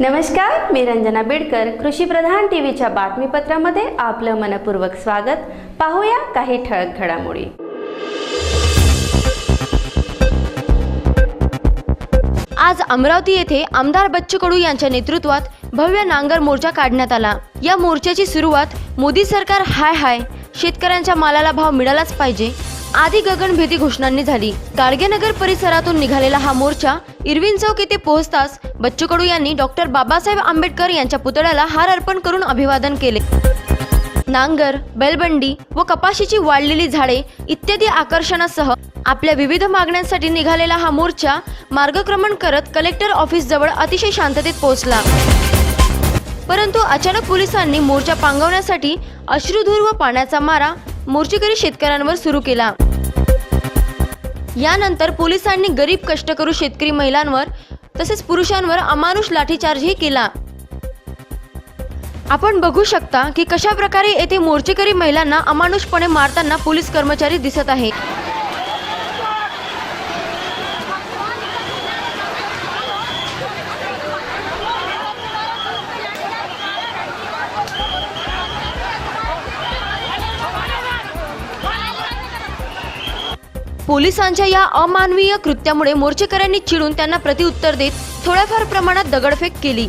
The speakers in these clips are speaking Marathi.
नमस्कार मी रंजना बिडकर कृषी प्रधान टीव्हीच्या बातमीपत्रामध्ये आपलं मनपूर्वक स्वागत. पाहूया काही ठळक घडामोडी. आज अमरावती येथे आमदार बच्चू कडू यांच्या नेतृत्वात भव्य नांगर मोर्चा काढण्यात आला. या मोर्चाची सुरुवात मोदी सरकार हाय हाय शेतकऱ्यांच्या मालाला भाव मिळालाच पाहिजे आधी गगनभेदी घोषणांनी झाली. गाडगेनगर परिसरातून निघालेला हा मोर्चा इरविन चौक येथे पोहोचताच बच्चू कडू यांनी डॉक्टर बाबासाहेब आंबेडकर यांच्या पुतळ्याला हार अर्पण करून अभिवादन केले. नांगर बैलबंडी व कपाशीची वाढलेली झाडे इत्यादी आकर्षणासह आपल्या विविध मागण्यांसाठी निघालेला हा मोर्चा मार्गक्रमण करत कलेक्टर ऑफिस जवळ अतिशय शांततेत पोहोचला. परंतु अचानक पोलिसांनी मोर्चा पांगवण्यासाठी अश्रुधूर व पाण्याचा मारा मोर्चेकरी शेतकऱ्यांवर सुरू केला. यानंतर पोलिसांनी गरीब कष्टकरू शेतकरी महिलांवर तसेच पुरुषांवर अमानुष लाठीचार्जही केला. आपण बघू शकता की कशा प्रकारे येथे मोर्चेकरी महिलांना अमानुषपणे मारताना पोलीस कर्मचारी दिसत आहे पोलिसांच्या या अमानवीय कृत्यामुळे मोर्चेकऱ्यांनी चिडून त्यांना प्रतिउत्तर देत थोड्याफार प्रमाणात दगडफेक केली.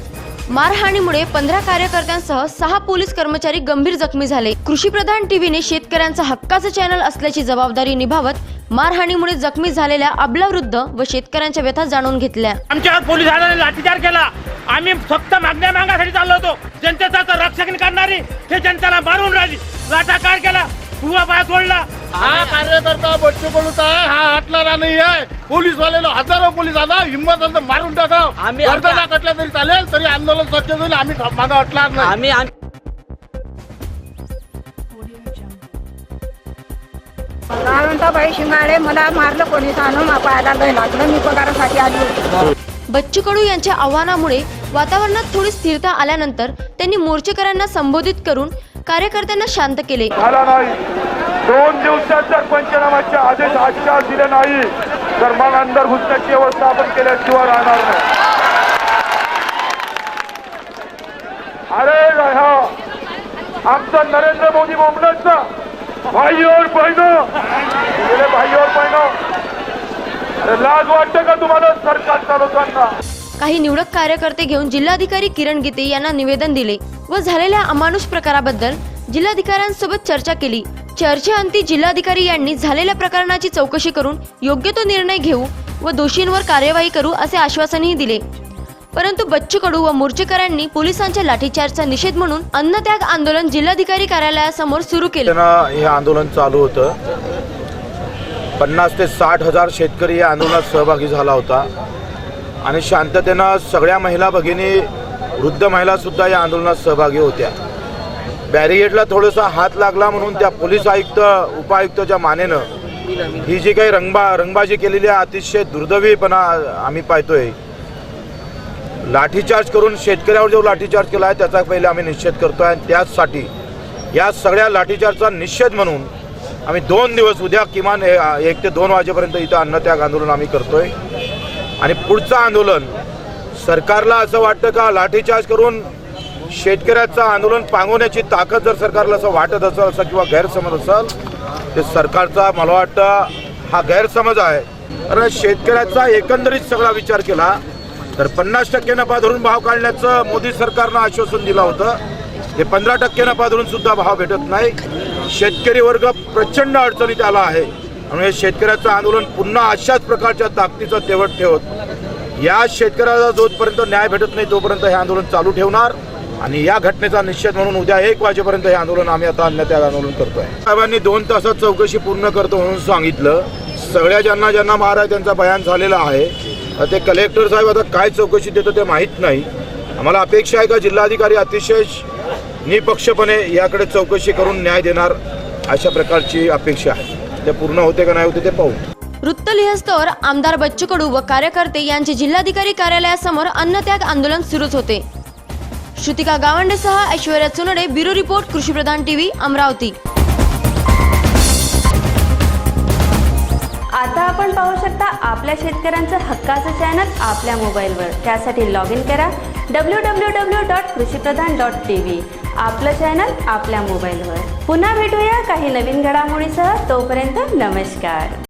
मारहाणीमुळे पंधरा कार्यकर्त्यांसह सहा पोलीस कर्मचारी गंभीर जखमी झाले. कृषीप्रधान टीव्हीने शेतकऱ्यांचा हक्काचं चॅनल असल्याची जबाबदारी निभावत मारहाणीमुळे जखमी झालेल्या अबलावृद्ध व शेतकऱ्यांच्या व्यथा जाणून घेतल्या. आमच्या पोलिसांनी लाठीचार केला. आम्ही फक्त मागण्या मागासाठी चाललो होतो. जनतेचा तर रक्षण करणारी हे जनतेला मारून राहिली. लाठाकार केला? उभा पाय सोडला हा कार्यकर्ता बच्चू कडूचा आहे हा हटणारा नाही आहे. पोलीस वाल्याला हजारो पोलीस आता हिंमत असेल तर मारून टाकाव. आम्ही- गर्दना कटल्या तरी चालेल तरी आंदोलन स्वच्छ होईल आम्ही मागे हटणार नाही. आम्ही आम- बाई शिंगाडे? मला मारलं कोणी आणून पायाला लय लागलं मी पगारासाठी आली होती. बच्चू कडू यांच्या आव्हानामुळे वातावरणात थोडी स्थिरता आल्यानंतर त्यांनी मोर्चेकऱ्यांना संबोधित करून कार्यकर्त्यांना शांत केले. झाला नाही. दोन दिवसात जर पंचनामाचे आदेश आजच्या दिले नाही तर मग अंदर घुसण्याची व्यवस्था आपण केल्याशिवाय राहणार नाही. अरे हा हो, आमचं नरेंद्र मोदी बोमलत ना भाई और बहिणो. भाई और बहिणो. लाज वाटतं का तुम्हाला सरकार चालवताना काही निवडक कार्यकर्ते घेऊन जिल्हाधिकारी किरण गीते यांना निवेदन दिले व झालेल्या अमानुष प्रकाराबद्दल जिल्हाधिकाऱ्यांसोबत चर्चा केली. चर्चेअंती जिल्हाधिकारी यांनी झालेल्या प्रकरणाची चौकशी करून योग्य तो निर्णय घेऊ व दोषींवर कार्यवाही करू असे आश्वासनही दिले. परंतु बच्चू कडू व मोर्चेकरांनी पोलिसांच्या लाठीचार्जचा निषेध म्हणून अन्नत्याग आंदोलन जिल्हाधिकारी कार्यालयासमोर सुरू केले. हे आंदोलन चालू होतं. पन्नास ते साठ हजार शेतकरी या आंदोलनात सहभागी झाला होता. आणि शांततेनं सगळ्या महिला भगिनी वृद्ध महिलासुद्धा या आंदोलनात सहभागी होत्या. बॅरिगेडला थोडासा हात लागला म्हणून त्या पोलीस आयुक्त उपायुक्तच्या मानेनं ही जी काही रंगबा रंगबाजी केलेली आहे अतिशय दुर्दैवीपणा आम्ही पाहतोय. लाठीचार्ज करून शेतकऱ्यावर जो लाठीचार्ज केला आहे त्याचा पहिले आम्ही निषेध करतो आणि त्याचसाठी या सगळ्या लाठीचार्जचा निषेध म्हणून आम्ही दोन दिवस उद्या किमान ए- एक ते दोन वाजेपर्यंत इथं अन्नत्याग आंदोलन आम्ही करतोय. आणि पुढचं आंदोलन. सरकारला असं वाटतं का लाठीचार्ज करून शेतकऱ्याचं आंदोलन पांगवण्याची ताकद जर सरकारला असं वाटत असेल असं किंवा गैरसमज असेल ते सरकारचा मला वाटतं हा गैरसमज आहे. कारण शेतकऱ्याचा एकंदरीत सगळा विचार केला तर पन्नास टक्के नफा धरून भाव काढण्याचं मोदी सरकारनं आश्वासन दिलं होतं. ते पंधरा टक्के नफा धरून सुद्धा भाव भेटत नाही. शेतकरी वर्ग प्रचंड अडचणीत आला आहे. त्यामुळे शेतकऱ्याचं आंदोलन पुन्हा अशाच प्रकारच्या ताकदीचं तेवट ठेवत या शेतकऱ्याला जोपर्यंत न्याय भेटत नाही तोपर्यंत हे आंदोलन चालू ठेवणार. आणि या घटनेचा निषेध म्हणून उद्या एक वाजेपर्यंत हे आंदोलन आम्ही आता अन्नत्याग आंदोलन करतोय. साहेबांनी दोन तासात चौकशी पूर्ण करतो म्हणून सांगितलं. सगळ्या ज्यांना ज्यांना महाराज त्यांचा बयान झालेला आहे. तर ते कलेक्टर साहेब आता काय चौकशी देतो ते माहीत नाही. आम्हाला अपेक्षा आहे का जिल्हाधिकारी अतिशय निपक्षपणे याकडे चौकशी करून न्याय देणार अशा प्रकारची अपेक्षा आहे. ते पूर्ण होते का नाही होते ते पाहू. वृत्त लिहस्तवर आमदार बच्चू कडू व कार्यकर्ते यांचे जिल्हाधिकारी कार्यालयासमोर अन्नत्याग आंदोलन सुरूच होते. Shrutika गावंडेसह Aishwarya Chunade bureau report Krushipradhan TV Amravati. आता आपण पाहू शकता आपल्या शेतकऱ्यांचं हक्काचं चॅनल आपल्या मोबाईलवर. त्यासाठी लॉग इन करा W W W dot Krushipradhan dot T V आपलं चॅनल आपल्या मोबाईलवर. पुन्हा भेटूया काही नवीन घडामोडीसह. तोपर्यंत नमस्कार.